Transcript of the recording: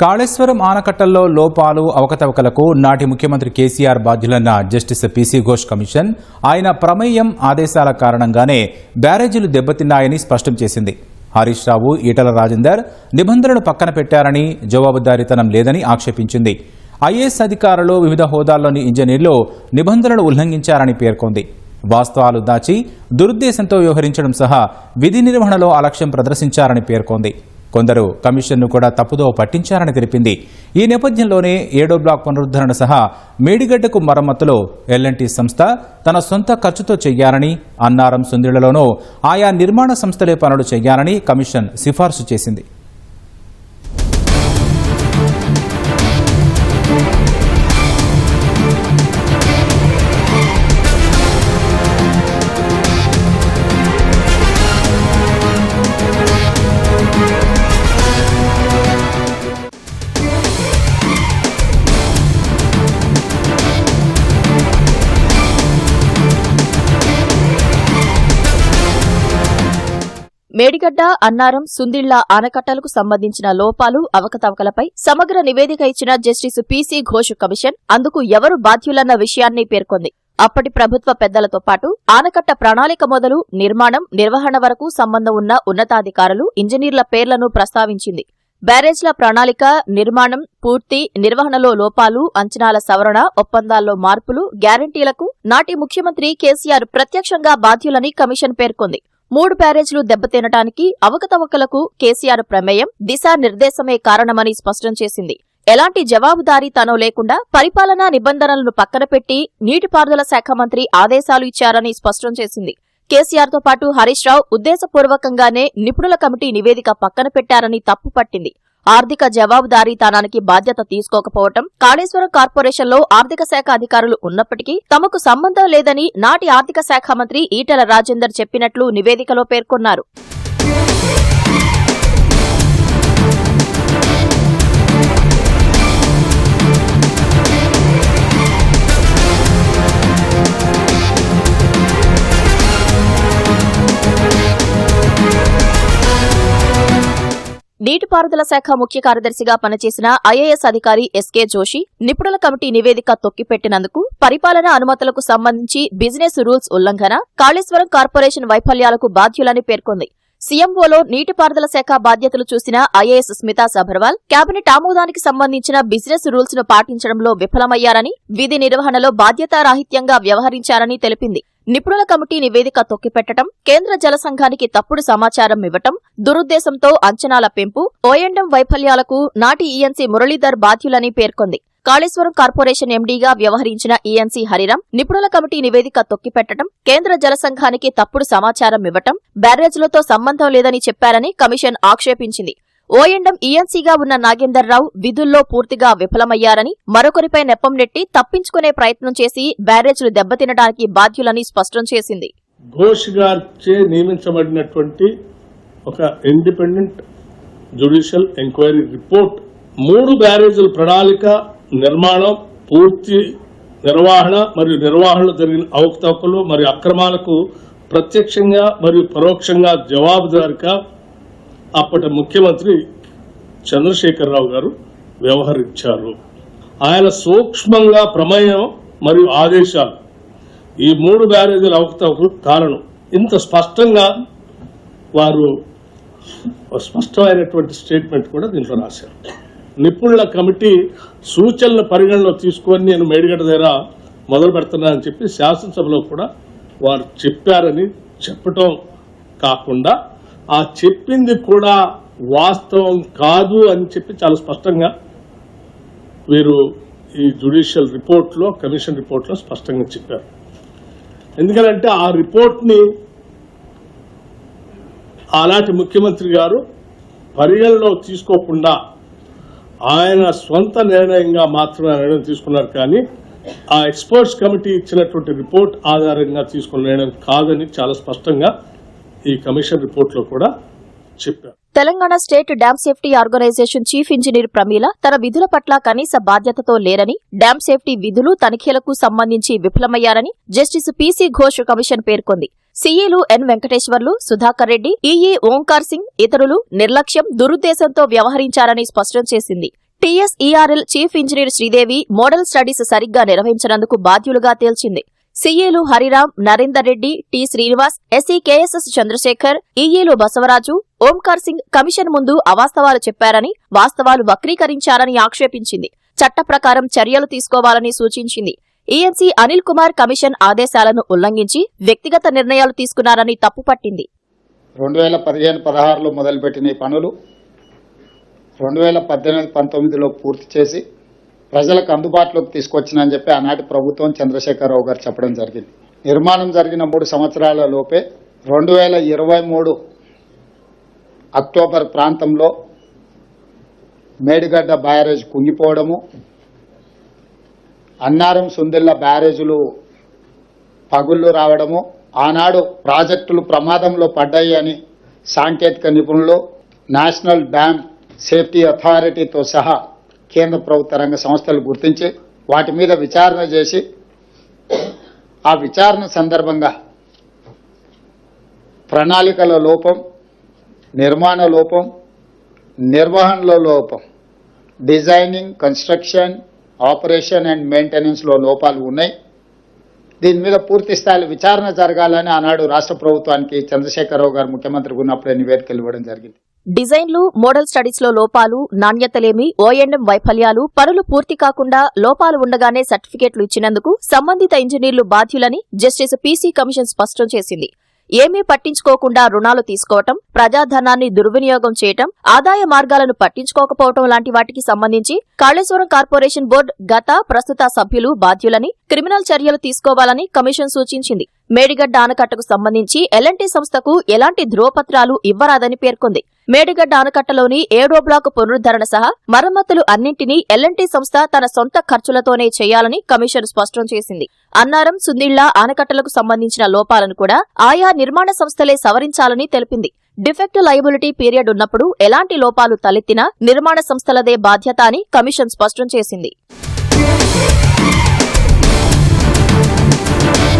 కాళేశ్వరం ఆనకట్టల్లో లోపాలు అవకతవకలకు నాటి ముఖ్యమంత్రి కేసీఆర్ బాధ్యులన్న జస్టిస్ పీసీ ఘోష్ కమిషన్ ఆయన ప్రమేయం ఆదేశాల కారణంగానే బ్యారేజీలు దెబ్బతిన్నాయని స్పష్టం చేసింది. హరీష్ రావు ఈటల రాజేందర్ నిబంధనలు పక్కన పెట్టారని జవాబుదారీతనం లేదని ఆక్షేపించింది. ఐఏఎస్ అధికారులు వివిధ హోదాల్లోని ఇంజనీర్లు నిబంధనలు ఉల్లంఘించారని పేర్కొంది. వాస్తవాలు దాచి దురుద్దేశంతో వ్యవహరించడం సహా విధి నిర్వహణలో అలక్ష్యం ప్రదర్శించారని పేర్కొంది. కొందరు కమిషన్ను కూడా తప్పుదోవ పట్టించారని తెలిపింది. ఈ నేపథ్యంలోనే ఏడో బ్లాక్ పునరుద్ధరణ సహా మేడిగడ్డకు మరమ్మతులో ఎల్ఎన్టీ సంస్థ తన సొంత ఖర్చుతో చెయ్యాలని అన్నారం సుందిళ్ళలోనూ ఆయా నిర్మాణ సంస్థలే పనులు చెయ్యాలని కమిషన్ సిఫార్సు చేసింది. మేడిగడ్డ అన్నారం సుందిళ్ళ ఆనకట్టలకు సంబంధించిన లోపాలు అవకతవకలపై సమగ్ర నివేదిక ఇచ్చిన జస్టిస్ పీసీ ఘోష్ కమిషన్ అందుకు ఎవరు బాధ్యులన్న విషయాన్ని పేర్కొంది. అప్పటి ప్రభుత్వ పెద్దలతో పాటు ఆనకట్ట ప్రణాళిక మొదలు నిర్మాణం నిర్వహణ వరకు సంబంధం ఉన్న ఉన్నతాధికారులు ఇంజనీర్ల పేర్లను ప్రస్తావించింది. బ్యారేజ్ల ప్రణాళిక నిర్మాణం పూర్తి నిర్వహణలో లోపాలు అంచనాల సవరణ ఒప్పందాల్లో మార్పులు గ్యారంటీలకు నాటి ముఖ్యమంత్రి కేసీఆర్ ప్రత్యక్షంగా బాధ్యులని కమిషన్ పేర్కొంది. మూడు బ్యారేజ్లు దెబ్బతినటానికి అవకతవకలకు కేసీఆర్ ప్రమేయం దిశానిర్దేశమే కారణమని స్పష్టం చేసింది. ఎలాంటి జవాబుదారీతనం లేకుండా పరిపాలనా నిబంధనలను పక్కన పెట్టి నీటిపారుదల శాఖ మంత్రి ఆదేశాలు ఇచ్చారని స్పష్టం చేసింది. కేసీఆర్తో పాటు హరీష్ రావు ఉద్దేశపూర్వకంగానే నిపుణుల కమిటీ నివేదిక పక్కన పెట్టారని తప్పుపట్టింది ఆర్థిక జవాబుదారీతనానికి బాధ్యత తీసుకోకపోవటం కాళేశ్వరం కార్పొరేషన్లో ఆర్థిక శాఖ అధికారులు ఉన్నప్పటికీ తమకు సంబంధం లేదని నాటి ఆర్థిక శాఖ మంత్రి ఈటల రాజేందర్ చెప్పినట్లు నివేదికలో పేర్కొన్నారు. నీటిపారుదల శాఖ ముఖ్య కార్యదర్శిగా పనిచేసిన ఐఏఎస్ అధికారి ఎస్కే జోషి నిపుణుల కమిటీ నివేదిక తొక్కిపెట్టినందుకు పరిపాలన అనుమతులకు సంబంధించి బిజినెస్ రూల్స్ ఉల్లంఘన కాళేశ్వరం కార్పొరేషన్ వైఫల్యాలకు బాధ్యులని పేర్కొంది. సీఎంఓలో నీటిపారుదల శాఖ బాధ్యతలు చూసిన ఐఏఎస్ స్మితా సబర్వాల్ కేబినెట్ ఆమోదానికి సంబంధించిన బిజినెస్ రూల్స్ను పాటించడంలో విఫలమయ్యారని విధి నిర్వహణలో బాధ్యతారాహిత్యంగా వ్యవహరించారని తెలిపింది. నిపుణుల కమిటీ నివేదిక తొక్కిపెట్టడం కేంద్ర జల సంఘానికి తప్పుడు సమాచారం ఇవ్వటం దురుద్దేశంతో అంచనాల పెంపు ఓఎండం వైఫల్యాలకు నాటి ఈఎన్సీ మురళీధర్ బాధ్యులని పేర్కొంది. కాళేశ్వరం కార్పొరేషన్ ఎండీగా వ్యవహరించిన ఈఎన్సీ హరిరం నిపుణుల కమిటీ నివేదిక తొక్కిపెట్టడం కేంద్ర జల సంఘానికి తప్పుడు సమాచారం ఇవ్వటం బ్యారేజ్లతో సంబంధం లేదని చెప్పారని కమిషన్ ఆక్షేపించింది. ఓఎండం ఈఎన్సీగా ఉన్న నాగేందర్ రావు విధుల్లో పూర్తిగా విఫలమయ్యారని మరొకరిపై నెప్పం నెట్టి తప్పించుకునే ప్రయత్నం చేసి బ్యారేజ్లు దెబ్బతినడానికి బాధ్యులని స్పష్టం చేసింది. ఘోష్ గారిచే నియమించబడినటువంటి ఒక ఇండిపెండెంట్ జ్యుడిషియల్ ఎంక్వైరీ రిపోర్ట్ మూడు బ్యారేజీల ప్రణాళిక నిర్మాణం పూర్తి నిర్వహణ మరియు నిర్వహణలో జరిగిన అవకతవకలు మరియు అక్రమాలకు ప్రత్యక్షంగా మరియు పరోక్షంగా జవాబుదారిగా అప్పటి ముఖ్యమంత్రి చంద్రశేఖరరావు గారు వ్యవహరించారు. ఆయన సూక్ష్మంగా ప్రమేయం మరియు ఆదేశాలు. ఈ మూడు బ్యారేజీల అవకతవకలు కారణం. ఇంత స్పష్టంగా వారు స్పష్టమైనటువంటి స్టేట్మెంట్ కూడా దీంట్లో రాశారు. నిపుణుల కమిటీ సూచనల పరిగణలో తీసుకొని నేను మేడిగడ్డ దగ్గర మొదలు పెడుతున్నానని చెప్పి శాసనసభలో కూడా వారు చెప్పారని చెప్పటం కాకుండా ఆ చెప్పింది కూడా వాస్తవం కాదు అని చెప్పి చాలా స్పష్టంగా వీరు ఈ జ్యుడిషియల్ రిపోర్ట్లో కమిషన్ రిపోర్ట్లో స్పష్టంగా చెప్పారు. ఎందుకంటే ఆ రిపోర్ట్ని అలాంటి ముఖ్యమంత్రి గారు పరిగణలో తీసుకోకుండా ఆయన సొంత నిర్ణయంగా మాత్రమే నిర్ణయం తీసుకున్నారు కానీ ఆ ఎక్స్పర్ట్స్ కమిటీ ఇచ్చినటువంటి రిపోర్ట్ ఆధారంగా తీసుకున్న నిర్ణయం కాదని చాలా స్పష్టంగా ఈ కమిషన్ రిపోర్ట్లో కూడా చెప్పారు. Telangana state dam safety organisation chief engineer Pramila తన విధుల పట్ల కనీస బాధ్యతతో లేరని డ్యామ్ సేఫ్టీ విధులు తనిఖీలకు సంబంధించి విఫలమయ్యారని జస్టిస్ పీసీ ఘోష్ కమిషన్ పేర్కొంది. సీఈలు ఎన్ వెంకటేశ్వర్లు సుధాకర్ రెడ్డి ఈఈ ఓంకార్ సింగ్ ఇతరులు నిర్లక్ష్యం దురుద్దేశంతో వ్యవహరించారని స్పష్టం చేసింది. TSERL chief engineer Sridevi model studies సరిగ్గా నిర్వహించినందుకు బాధ్యులుగా తేల్చింది. సీఏలు Hariram Narender Reddy T Srinivas SC KSS Chandrasekhar ఈఏలు Basavaraju Omkar Singh commission ముందు అవాస్తవాలు చెప్పారని వాస్తవాలు వక్రీకరించారని ఆక్షేపించింది. చట్ట ప్రకారం చర్యలు తీసుకోవాలని సూచించింది. ఈఎన్సీ అనిల్ కుమార్ కమిషన్ ఆదేశాలను ఉల్లంఘించి వ్యక్తిగత నిర్ణయాలు తీసుకున్నారని తప్పుపట్టింది రెండు వేల పదిహేను పదహారులో మొదలుపెట్టిన పనులు రెండు వేల పద్దెనిమిది పంతొమ్మిదిలో పూర్తి చేసి ప్రజలకు అందుబాటులోకి తీసుకొచ్చినని చెప్పి ఆనాటి ప్రభుత్వం చంద్రశేఖరరావు గారు చెప్పడం జరిగింది. నిర్మాణం జరిగిన మూడు సంవత్సరాల లోపే రెండు వేల ఇరవై మూడు అక్టోబర్ ప్రాంతంలో మేడిగడ్డ బ్యారేజ్ కుంగిపోవడము అన్నారం సుందిళ్ళ బ్యారేజులు పగుళ్ళు రావడము ఆనాడు ప్రాజెక్టులు ప్రమాదంలో పడ్డాయి అని సాంకేతిక నిపుణులు నేషనల్ డ్యామ్ సేఫ్టీ అథారిటీతో సహా కేంద్ర ప్రభుత్వ రంగ సంస్థలు గుర్తించి వాటి మీద విచారణ చేసి ఆ విచారణ సందర్భంగా ప్రణాళికల లోపం నిర్మాణ లోపం నిర్వహణలో లోపం డిజైనింగ్ కన్స్ట్రక్షన్ ఆపరేషన్ అండ్ మెయింటెనెన్స్లో లోపాలు ఉన్నాయి. దీని మీద పూర్తి స్థాయిలో విచారణ జరగాలని ఆనాడు రాష్ట్ర ప్రభుత్వానికి చంద్రశేఖరరావు గారు ముఖ్యమంత్రి ఉన్నప్పుడే నివేదికలు ఇవ్వడం జరిగింది. డిజైన్లు మోడల్ స్టడీస్లో లోపాలు నాణ్యతలేమి ఓఎండ్ఎం వైఫల్యాలు పనులు పూర్తి కాకుండా లోపాలు ఉండగానే సర్టిఫికెట్లు ఇచ్చినందుకు సంబంధిత ఇంజనీర్లు బాధ్యులని జస్టిస్ పీసీ కమిషన్ స్పష్టం చేసింది. ఏమీ పట్టించుకోకుండా రుణాలు తీసుకోవటం ప్రజాధనాన్ని దుర్వినియోగం చేయటం ఆదాయ మార్గాలను పట్టించుకోకపోవటం లాంటి వాటికి సంబంధించి కాళేశ్వరం కార్పొరేషన్ బోర్డు గత ప్రస్తుత సభ్యులు బాధ్యులని క్రిమినల్ చర్యలు తీసుకోవాలని కమిషన్ సూచించింది. మేడిగడ్డ ఆనకట్టకు సంబంధించి ఎల్ఎన్టీ సంస్థకు ఎలాంటి ధ్రువపత్రాలు ఇవ్వరాదని పేర్కొంది. మేడిగడ్డ ఆనకట్టలోని ఏడో బ్లాకు పునరుద్ధరణ సహా మరమ్మతులు అన్నింటినీ ఎల్ఎన్టీ సంస్థ తన సొంత ఖర్చులతోనే చేయాలని కమిషన్ స్పష్టం చేసింది. అన్నారం సుందిళ్ళ ఆనకట్టలకు సంబంధించిన లోపాలను కూడా ఆయా నిర్మాణ సంస్థలే సవరించాలని తెలిపింది. డిఫెక్ట్ లయబిలిటీ పీరియడ్ ఉన్నప్పుడు ఎలాంటి లోపాలు తలెత్తినా నిర్మాణ సంస్థలదే బాధ్యత అని కమిషన్ స్పష్టం చేసింది. Thank you.